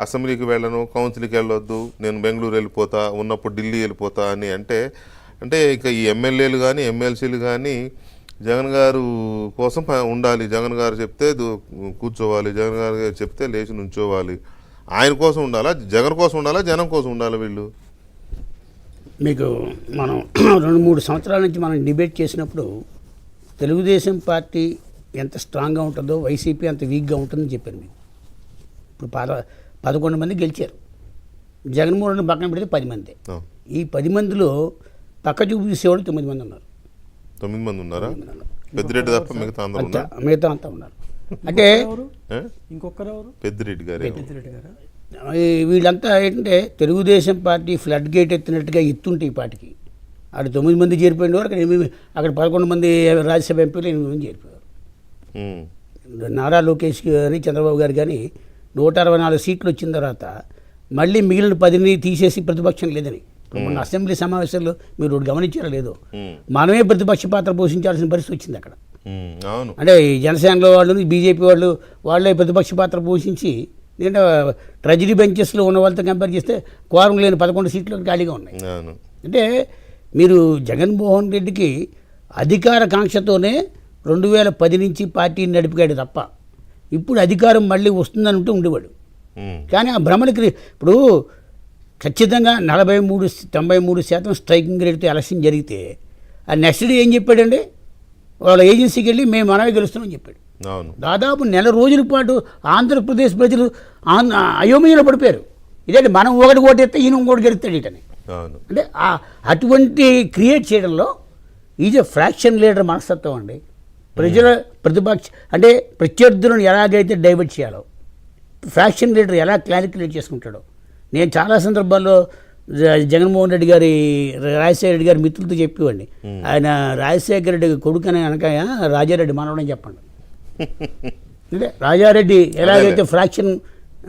అసెంబ్లీకి వెళ్ళను కౌన్సిల్కి వెళ్ళొద్దు నేను బెంగళూరు వెళ్ళిపోతా ఉన్నప్పుడు ఢిల్లీ వెళ్ళిపోతా అని అంటే అంటే ఇక ఈ ఎమ్మెల్యేలు కానీ ఎమ్మెల్సీలు కానీ జగన్ గారు కోసం ఉండాలి. జగన్ గారు చెప్తే కూర్చోవాలి. జగన్ గారు చెప్తే లేచి నుంచోవాలి. ఆయన కోసం ఉండాలా? జగన్ కోసం ఉండాలా? జనం కోసం ఉండాలా వీళ్ళు? మీకు మనం రెండు మూడు సంవత్సరాల నుంచి మనం డిబేట్ చేసినప్పుడు తెలుగుదేశం పార్టీ ఎంత స్ట్రాంగ్గా ఉంటుందో వైసీపీ అంత వీక్గా ఉంటుందని చెప్పాను మీకు ఇప్పుడు పద పదకొండు మంది గెలిచారు. జగన్మోహన్ రెడ్డి పక్కన పెడితే పది మంది. ఈ పది మందిలో పక్క చూపు చూసేవాళ్ళు తొమ్మిది మంది ఉన్నారు. తొమ్మిది మంది ఉన్నారా? పెద్దిరెడ్డి తప్ప మిగతా అందరూ అంతా ఉన్నారు? మిగతా అంతా ఉన్నారు. అంటే? ఇంకొకరు పెద్దిరెడ్డి గారే. పెద్దిరెడ్డి గారా? ఈ వీళ్ళంతా ఏంటంటే తెలుగుదేశం పార్టీ ఫ్లడ్ గేట్ ఎత్తినట్టుగా ఎత్తుంటే ఈ పార్టీకి. అక్కడ తొమ్మిది మంది చేరిపోయిన వారు అక్కడ ఎనిమిది అక్కడ పదకొండు మంది రాజ్యసభ ఎంపీలు ఎనిమిది మంది చేరిపోయారు. నారా లోకేష్ కానీ చంద్రబాబు గారు కానీ నూట అరవై నాలుగు సీట్లు వచ్చిన తర్వాత మళ్ళీ మిగిలిన పదిని తీసేసి ప్రతిపక్షం లేదని. మొన్న అసెంబ్లీ సమావేశాల్లో మీరు గమనించారా లేదో. మనమే ప్రతిపక్ష పాత్ర పోషించాల్సిన పరిస్థితి వచ్చింది అక్కడ. అంటే జనసేనలో వాళ్ళు బీజేపీ వాళ్ళు వాళ్ళే ప్రతిపక్ష పాత్ర పోషించి ఏంటంటే ట్రెజరీ బెంచెస్లో ఉన్న వాళ్ళతో కంపేర్ చేస్తే క్వారం లేని పదకొండు సీట్లు ఖాళీగా ఉన్నాయి. అంటే మీరు జగన్మోహన్ రెడ్డికి అధికార కాంక్షతోనే రెండు వేల పది నుంచి పార్టీని నడిపాడు తప్ప ఇప్పుడు అధికారం మళ్ళీ వస్తుందని ఉంటే ఉండేవాడు కానీ ఆ భ్రమణ క్రియ ఇప్పుడు ఖచ్చితంగా నలభై మూడు తొంభై మూడు శాతం స్ట్రైకింగ్ రేట్తో ఎలక్షన్ జరిగితే ఆ నెక్స్ట్ డే ఏం చెప్పాడండి? వాళ్ళ ఏజెన్సీకి వెళ్ళి మేము మనమే గెలుస్తున్నామని చెప్పాడు. అవును. దాదాపు నెల రోజుల పాటు ఆంధ్రప్రదేశ్ ప్రజలు అయోమయంలో పడిపోయారు. ఇదేంటి మనం ఒకటి ఓటేస్తే ఈయన ఇంకోటి గెలుస్తాడు ఇటని. అంటే అటువంటి క్రియేట్ చేయడంలో ఈజ్ ఎ ఫ్రాక్షన్ లీడర్ మనస్తత్వం అండి. ప్రజల ప్రతిపక్ష అంటే ప్రత్యర్థులను ఎలాగైతే డైవర్ట్ చేయాలో ఫ్రాక్షన్ లీడర్ ఎలా క్లారిక్యులేట్ చేసుకుంటాడో. నేను చాలా సందర్భాల్లో జగన్మోహన్ రెడ్డి గారి రాజశేఖర రెడ్డి గారి మిత్రులతో చెప్పేవాడిని. ఆయన రాజశేఖర రెడ్డి కొడుకు అని అనకాయ రాజారెడ్డి మనవడని చెప్పండి. అంటే రాజారెడ్డి ఎలాగైతే ఫ్రాక్షన్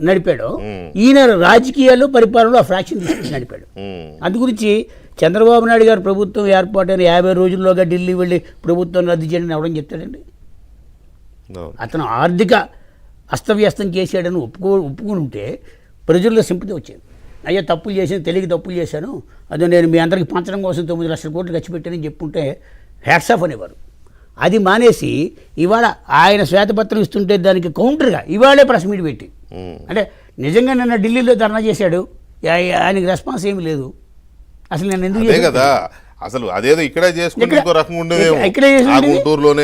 నడిపాడో ఈయన రాజకీయాల్లో పరిపాలనలో ఆ ఫ్రాక్షన్ తీసుకొచ్చి నడిపాడు. అందు గురించి చంద్రబాబు నాయుడు గారు ప్రభుత్వం ఏర్పాటైన యాభై రోజుల్లోగా ఢిల్లీ వెళ్ళి ప్రభుత్వం రద్దు చేయడం ఎవడని చెప్తాడండి? అతను ఆర్థిక అస్తవ్యస్తం చేశాడని ఒప్పుకో ఒప్పుకుని ఉంటే ప్రజల్లో సింపతి వచ్చేది. అయ్యా తప్పులు చేసాను తెలియక తప్పులు చేశాను అదే నేను మీ అందరికి పంచడం కోసం తొమ్మిది లక్షల కోట్లు ఖర్చు పెట్టానని చెప్పుంటే హ్యాట్స్ ఆఫ్ అనేవారు. అది మానేసి ఇవాళ ఆయన శ్వేతపత్రం ఇస్తుంటే దానికి కౌంటర్గా ఇవాళే ప్రెస్ మీట్ పెట్టి. ఉమ్, అంటే నిజంగా నిన్న ఢిల్లీలో ధర్నా చేశాడు. ఆయనకి రెస్పాన్స్ ఏమీ లేదు. అసలు నేను ఎందుకు? కదా అసలు అదేదో ఇక్కడే చేసుకుంటే ఇంకో రకంగా ఉండేదేమో ఇక్కడ- ఆ. గుంటూరులోనే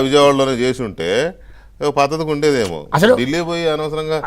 విజయవాడలోనే చేసి ఉంటే ఒక పద్ధతిగా ఉండేదేమో అసలు- ఢిల్లీ పోయి అనవసరంగా